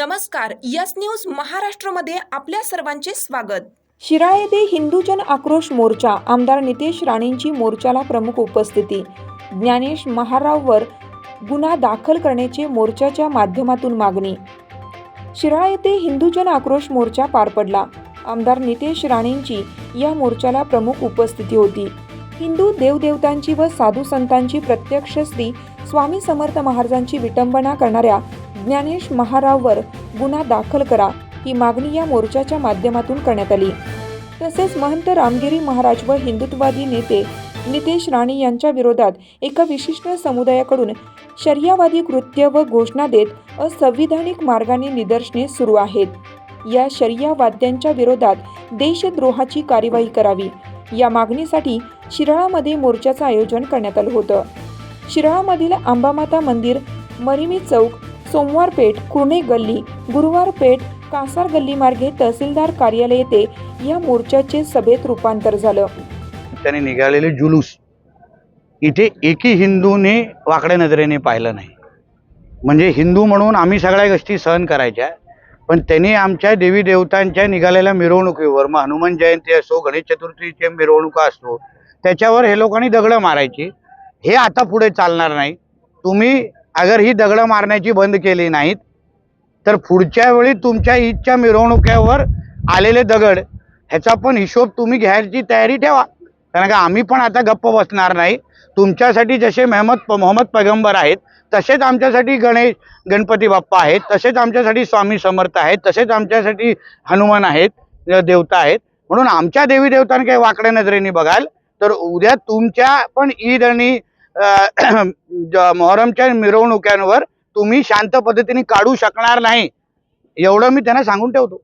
नमस्कार yes news महाराष्ट्रमध्ये आपल्या सर्वांचे स्वागत. शिराळ येथे हिंदूजन आक्रोश मोर्चा आमदार नितेश राणेंची मोर्चाला प्रमुख उपस्थिती. ज्ञानेश महाराववर गुन्हा दाखल करण्याचे मोर्चाच्या माध्यमातून मागणी. शिराळा येथे हिंदूजन आक्रोश मोर्चा पार पडला. आमदार नितेश राणेंची या मोर्चाला प्रमुख उपस्थिती होती. हिंदू देवदेवतांची व साधू संतांची प्रत्यक्ष श्री स्वामी समर्थ महाराजांची विटंबना करणाऱ्या ज्ञानेश महाराववर गुन्हा दाखल करा ही मागणी या मोर्चाच्या माध्यमातून करण्यात आली. तसेच महंत रामगिरी महाराज व हिंदुत्ववादी नेते नितेश राणे यांच्या विरोधात एका विशिष्ट समुदायाकडून शर्यावादी कृत्य व घोषणा देत असंविधानिक मार्गाने निदर्शने सुरू आहेत. या शर्यावाद्यांच्या विरोधात देशद्रोहाची कार्यवाही करावी. या मागणीसाठी शिराळामध्ये मोर्चाचं आयोजन करण्यात आलं होतं. शिराळामधील अंबामाता मंदिर मरिमी चौक सोमवार पेठ कुर्णे गल्ली गुरुवार पेठ कासार गल्ली मार्गे तहसीलदार कार्यालय येथे या मोर्चाचे सभेत रूपांतर झालं. त्याने निघालेले जुलूस इथे एकही हिंदूने वाकड्या नजरेने पाहिलं नाही. म्हणजे हिंदू म्हणून आम्ही सगळ्या गोष्टी सहन करायच्या पण त्यांनी आमच्या देवी देवतांच्या निघालेल्या मिरवणुकीवर मग हनुमान जयंती असो गणेश चतुर्थीच्या मिरवणुका असतो त्याच्यावर हे लोकांनी दगडं मारायची. हे आता पुढे चालणार नाही. तुम्ही अगर ही दगडं मारण्याची बंद केली नाहीत तर पुढच्या वेळी तुमच्या ईदच्या मिरवणुक्यावर आलेले दगड ह्याचा पण हिशोब तुम्ही घ्यायची तयारी ठेवा. कारण का आम्ही पण आता गप्प बसणार नाही. तुमच्यासाठी जसे मेहमद मोहम्मद पैगंबर आहेत तसेच आमच्यासाठी गणेश गणपती बाप्पा आहेत तसेच आमच्यासाठी स्वामी समर्थ आहेत तसेच आमच्यासाठी हनुमान आहेत देवता आहेत. म्हणून आमच्या देवी देवतांना काही वाकड्या नजरेने बघाल तर उद्या तुमच्या पण ईद आणि मोहरमच्या मिरवणुक्यांवर तुम्ही शांत पद्धतीने काढू शकणार नाही. एवढं मी त्यांना सांगून ठेवतो.